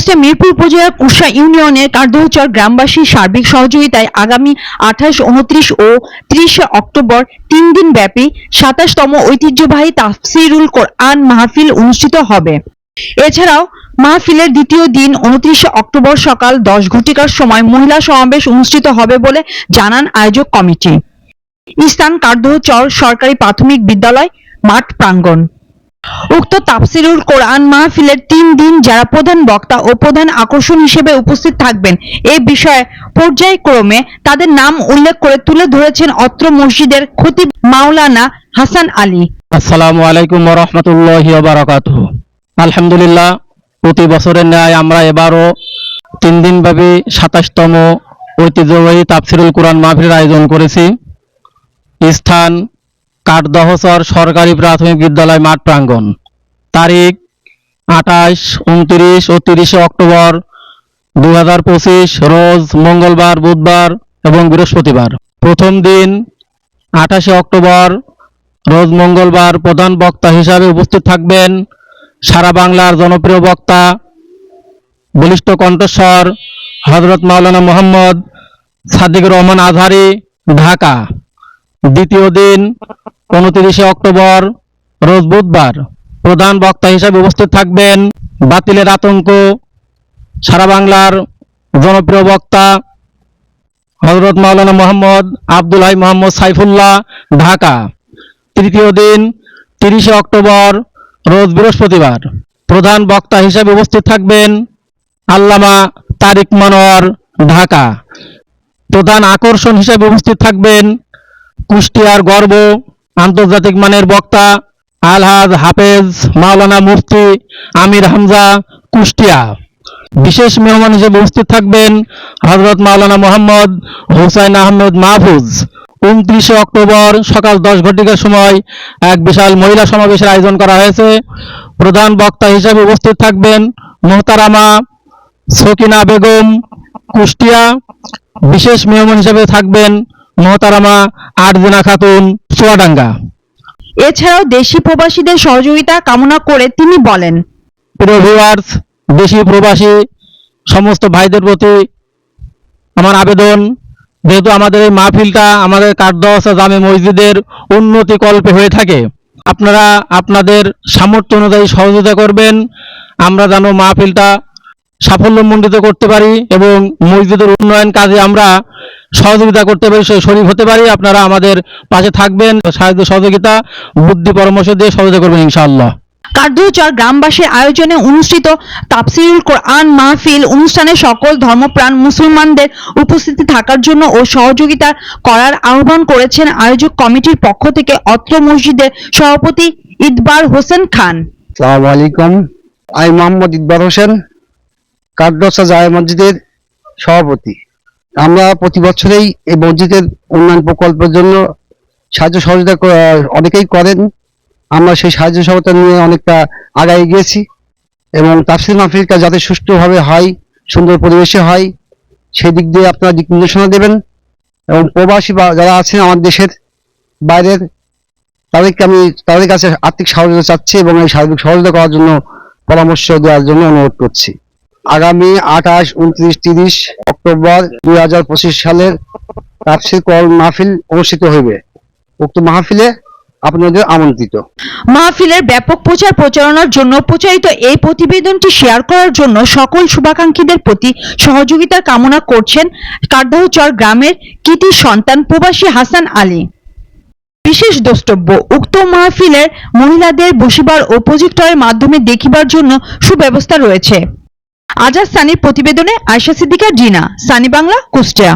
কুষ্টিয়া মিরপুর উপজেলার কুশা ইউনিয়নের কার্দহচর গ্রামবাসীর সার্বিক সহযোগিতায় আগামী আঠাশ, উনত্রিশ ও ত্রিশে অক্টোবর তিন দিন ব্যাপী সাতাশতম ঐতিহ্যবাহী তাফসিরুল কোরআন মাহফিল অনুষ্ঠিত হবে। এছাড়াও মাহফিলের দ্বিতীয় দিন উনত্রিশে অক্টোবর সকাল দশ ঘটিকার সময় মহিলা সমাবেশ অনুষ্ঠিত হবে বলে জানান আয়োজক কমিটি। স্থান কার্দহচর সরকারি প্রাথমিক বিদ্যালয়, মাঠ প্রাঙ্গণ। উক্ত তাফসিরুল কোরআন মাহফিলের তিন দিন যারা প্রধান বক্তা ও প্রধান আকর্ষণ হিসেবে উপস্থিত থাকবেন, এ বিষয়ে পর্যায়ক্রমে তাদের নাম উল্লেখ করে তুলে ধরেছেন অত্র মসজিদের খতিব মাওলানা হাসান আলী। আসসালামু আলাইকুম রহমতুল্লাহ বারাকাত আলহামদুলিল্লাহ, প্রতি বছরের ন্যায় আমরা এবারও তিন দিন ব্যাপী সাতাশতম ঐতিহ্যবাহী তাফসিরুল কোরআন মাহফিলের আয়োজন করেছি। স্থান কাঠদহসর সরকারি প্রাথমিক বিদ্যালয় মাঠ প্রাঙ্গণ। তারিখ আঠাশ উনত্রিশ ও তিরিশে অক্টোবর দু হাজার পঁচিশ, রোজ মঙ্গলবার, বুধবার এবং বৃহস্পতিবার। প্রথম দিন আঠাশে অক্টোবর, রোজ মঙ্গলবার প্রধান বক্তা হিসাবে উপস্থিত থাকবেন সারা বাংলার জনপ্রিয় বক্তা, বলিষ্ঠ কণ্ঠস্বর হজরত মাওলানা মোহাম্মদ সাদিক রহমান আজহারি, ঢাকা। দ্বিতীয় দিন, উনত্রিশে অক্টোবর, রোজ বুধবার। প্রধান বক্তা হিসাবে উপস্থিত থাকবেন বাতিলের আতঙ্ক, সারা বাংলার জনপ্রিয় বক্তা হজরত মাওলানা মোহাম্মদ আব্দুল হাই মোহাম্মদ সাইফুল্লাহ, ঢাকা। তৃতীয় দিন, তিরিশে অক্টোবর, রোজ বৃহস্পতিবার। প্রধান বক্তা হিসেবে উপস্থিত থাকবেন আল্লামা তারিক মানোয়ার, ঢাকা। প্রধান আকর্ষণ হিসেবে উপস্থিত থাকবেন কুষ্টিয়ার গর্ব, আন্তর্জাতিক মানের বক্তা আলহাজ হাফেজ মাওলানা মুফতি আমির হামজা কুষ্টিয়া। বিশেষ মেহমান হিসেবে উপস্থিত থাকবেন হজরত মাওলানা মোহাম্মদ হুসাইন আহমেদ মাহফুজ। উনত্রিশে অক্টোবর সকাল দশ ঘটিকার সময় এক বিশাল মহিলা সমাবেশের আয়োজন করা হয়েছে। প্রধান বক্তা হিসেবে উপস্থিত থাকবেন মোহতারামা সকিনা বেগম কুষ্টিয়া। বিশেষ মেহমান হিসেবে থাকবেন মোহতারামা আরজিনা খাতুন চুয়াডাঙ্গা। এছাড়াও দেশি প্রবাসীদের সহযোগিতা কামনা করে তিনি বলেন প্রিয় ভিউয়ার্স দেশি প্রবাসী সমস্ত ভাইদের প্রতি আমার আবেদন। যেহেতু আমাদের এই মাহফিলটা আমাদের কাঠদহসা জামে মসজিদের উন্নতি কল্পে হয়ে থাকে। আপনারা আপনাদের সামর্থ্য অনুযায়ী সহযোগিতা করবেন। আমরা যেন মাহফিলটা সাফল্যমণ্ডিত করতে পারি এবং মসজিদের উন্নয়ন কাজে আমরা সহযোগিতা করতে পারি সে শরীর হতে পারি আপনারা আমাদের পাশে থাকবেন। সাহায্য সহযোগিতা বুদ্ধি পরামর্শ দিয়ে সহযোগিতা করবেন ইনশাআল্লাহ। কার্দুচর গ্রামবাসীর আয়োজনে অনুষ্ঠিত তাফসিরুল কোরআন মাহফিল অনুষ্ঠানে সকল ধর্মপ্রাণ মুসলমানদের উপস্থিতি থাকার জন্য ও সহযোগিতা করার আহ্বান করেছেন আয়োজক কমিটির পক্ষ থেকে অত্র মসজিদের সভাপতি ইদবার হোসেন খান। সালাম আলাইকুম। আমি মোহাম্মদ ইকবাল হোসেন কাঠডসা জায় মসজিদের সভাপতি। আমরা প্রতি বছরেই এই মসজিদের উন্নয়ন প্রকল্পের জন্য সাহায্য সহযোগিতা অনেকেই করেন। আমরা সেই সাহায্য সহযোগিতা নিয়ে অনেকটা আগায় গিয়েছি এবং তাফসিল মাহফিলটা যাতে সুষ্ঠুভাবে হয়, সুন্দর পরিবেশে হয় সেই দিক দিয়ে আপনারা দিক নির্দেশনা দেবেন এবং প্রবাসী বা যারা আছেন আমার দেশের বাইরের, তাদেরকে আমি, তাদের কাছে আর্থিক সহযোগিতা চাচ্ছি এবং এই সার্বিক সহযোগিতা করার জন্য পরামর্শ দেওয়ার জন্য অনুরোধ করছি। আগামী আঠাশ, উনত্রিশ, তিরিশ অক্টোবর দুই হাজার পঁচিশ সালের তাফসির কল মাহফিল অনুষ্ঠিত হইবে। উক্ত মাহফিলে আপনাদের আমন্ত্রিত। মাহফিলের ব্যাপক প্রচার প্রচারণার জন্য প্রচারিত এই প্রতিবেদনটি শেয়ার করার জন্য সকল শুভাকাঙ্ক্ষীদের প্রতি সহযোগিতার কামনা করছেন কার্দাহচর গ্রামের কৃতি সন্তান প্রবাসী হাসান আলী। বিশেষ দ্রষ্টব্য, উক্ত মাহফিলের মহিলাদের বসিবার ও প্রজেক্টরের মাধ্যমে দেখিবার জন্য সুব্যবস্থা রয়েছে। আজাদ সানির প্রতিবেদনে আয়সা সিদ্দিকা জিনা। সানি বাংলা কুষ্টিয়া।